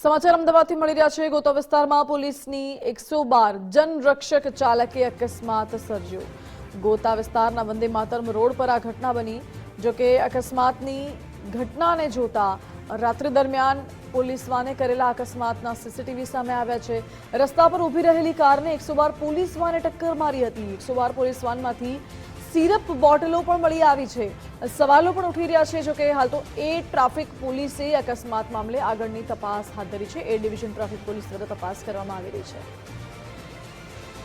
સમાચાર અમદાવાદથી મળી રહ્યા છે. ગોતા વિસ્તારમાં પોલીસની એકસો બાર જનરક્ષક ચાલકે અકસ્માત સર્જ્યો. ગોતા વિસ્તારના વંદે માતરમ રોડ પર આ ઘટના બની જોકે અકસ્માતની ઘટનાને જોતા રાત્રિ દરમિયાન પોલીસ વાને કરેલા અકસ્માતના સીસીટીવી સામે આવ્યા છે. રસ્તા પર ઊભી રહેલી કારને એકસો બાર પોલીસ વાને ટક્કર મારી હતી. એકસો બાર પોલીસ વાનમાંથી સિરપ બોટલો પણ મળી આવી છે. સવાલો પણ ઉઠી રહ્યા છે, જો કે હાલ તો એ ટ્રાફિક પોલીસે અકસ્માત મામલે આગળની તપાસ હાથ ધરી છે. એ ડિવિઝન ટ્રાફિક પોલીસ દ્વારા તપાસ કરવામાં આવી રહી છે.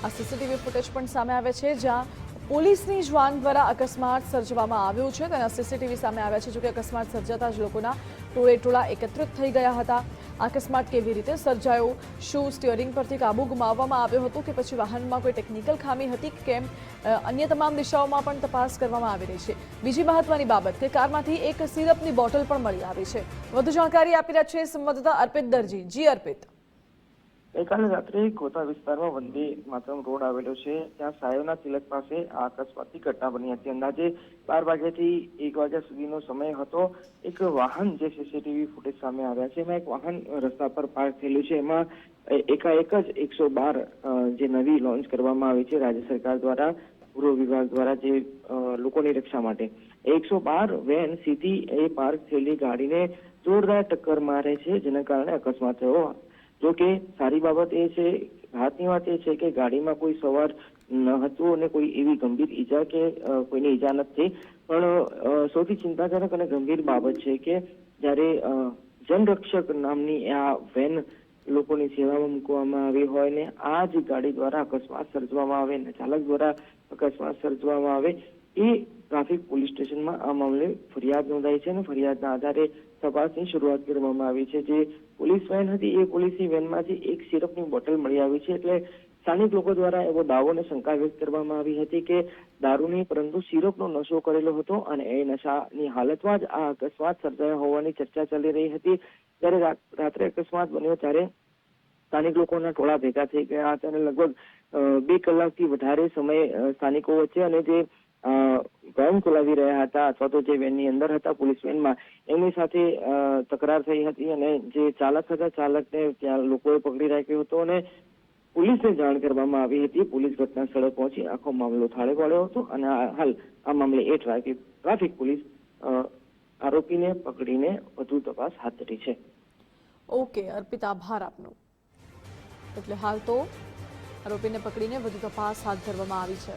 આ સીસીટીવી ફૂટેજ પણ સામે આવે છે, જ્યાં પોલીસની જવાન દ્વારા અકસ્માત સર્જવામાં આવ્યો છે. તેના સીસીટીવી સામે આવ્યા છે જોકે અકસ્માત સર્જાતા જ લોકોના ટોળે ટોળા એકત્રિત થઈ ગયા હતા. અકસ્માત કેવી રીતે સર્જાયો? શું સ્ટિયરિંગ પરથી કાબુ ગુમાવવામાં આવ્યો હતો કે પછી વાહનમાં કોઈ ટેકનિકલ ખામી હતી કેમ? અન્ય તમામ દિશાઓમાં પણ તપાસ કરવામાં આવી રહી છે. બીજી મહત્વની બાબત કે કારમાંથી એક સિરપની બોટલ પણ મળી આવી છે. વધુ જાણકારી આપી રહ્યા છે સંવાદદાતા અર્પિત દરજી. જી અર્પિત. ગઈકાલે રાત્રે ગોતા વિસ્તારમાં વંદે માતરમ રોડ આવેલો છે. ત્યાં સાયોના તિલક પાસે આ અકસ્માતની ઘટના બની હતી. અંદાજે બાર વાગ્યાથી એક વાગ્યા સુધીનો સમય હતો. એક વાહન જે સીસીટીવી ફૂટેજ સામે આવ્યા છે. એમાં એક વાહન રસ્તા પર પાર્ક થયેલું છે. એમાં એકાએક જ એકસો બાર જે નવી લોન્ચ કરવામાં આવી છે રાજ્ય સરકાર દ્વારા, પૂર્વ વિભાગ દ્વારા જે લોકોની રક્ષા માટે. એકસો બાર વેન સીધી એ પાર્ક થયેલી ગાડીને જોરદાર ટક્કર મારે છે. જેના કારણે અકસ્માત થયો. જો કે સારી બાબત એ છે, હાથની વાત એ છે કે ગાડીમાં કોઈ સવાર ન હતું અને કોઈ એવી ગંભીર ઈજા કે કોઈને ઈજા નથી. પણ સૌથી ચિંતાજનક અને ગંભીર બાબત છે કે જ્યારે જનરક્ષક નામની આ વેન લોકોની સેવામાં મૂકવામાં આવી હોય ને આ જ ગાડી દ્વારા અકસ્માત સર્જવામાં આવે ને ચાલક દ્વારા અકસ્માત સર્જવામાં આવે એ ટ્રાફિક પોલીસ સ્ટેશનમાં આ મામલે ફરિયાદ નોંધાઈ છે અને ફરિયાદના આધારે તપાસની શરૂઆત કરવામાં આવી છે. જે પોલીસ વેન હતી, એ પોલીસની વેનમાંથી એક સિરપની બોટલ મળી આવી છે એટલે સ્થાનિક લોકો દ્વારા એવો દાવો અને શંકા વ્યક્ત કરવામાં આવી હતી કે દારૂની, પરંતુ સિરપનો નશો કરેલો હતો અને એ નશાની હાલતમાં જ આ અકસ્માત સર્જાયો હોવાની ચર્ચા ચાલી રહી હતી. ત્યારે રાત- રાત્રે અકસ્માત બન્યો ત્યારે સ્થાનિક લોકોના ટોળા ભેગા થઈ ગયા હતા અને લગભગ બે કલાકથી વધારે સમય સ્થાનિકો વચ્ચે અને જે વેન ચલાવી રહ્યા હતા અથવા તો જે વેનની અંદર હતા પોલીસ વેનમાં, એમની સાથે તકરાર થઈ હતી અને જે ચાલક હતા, ચાલકને ત્યાં લોકોએ પકડી રાખ્યો હતો અને પોલીસને જાણ કરવામાં આવી હતી. પોલીસ ઘટના સ્થળે પહોંચી આખો મામલો થાળે પાડ્યો હતો અને હાલ આ મામલે એ ટ્રાફિક ટ્રાફિક પોલીસ આરોપીને પકડીને વધુ તપાસ હાથ ધરી છે. ઓકે, અર્પિત આભાર આપનો. એટલે હાલ તો આરોપીને પકડીને વધુ તપાસ હાથ ધરવામાં આવી છે.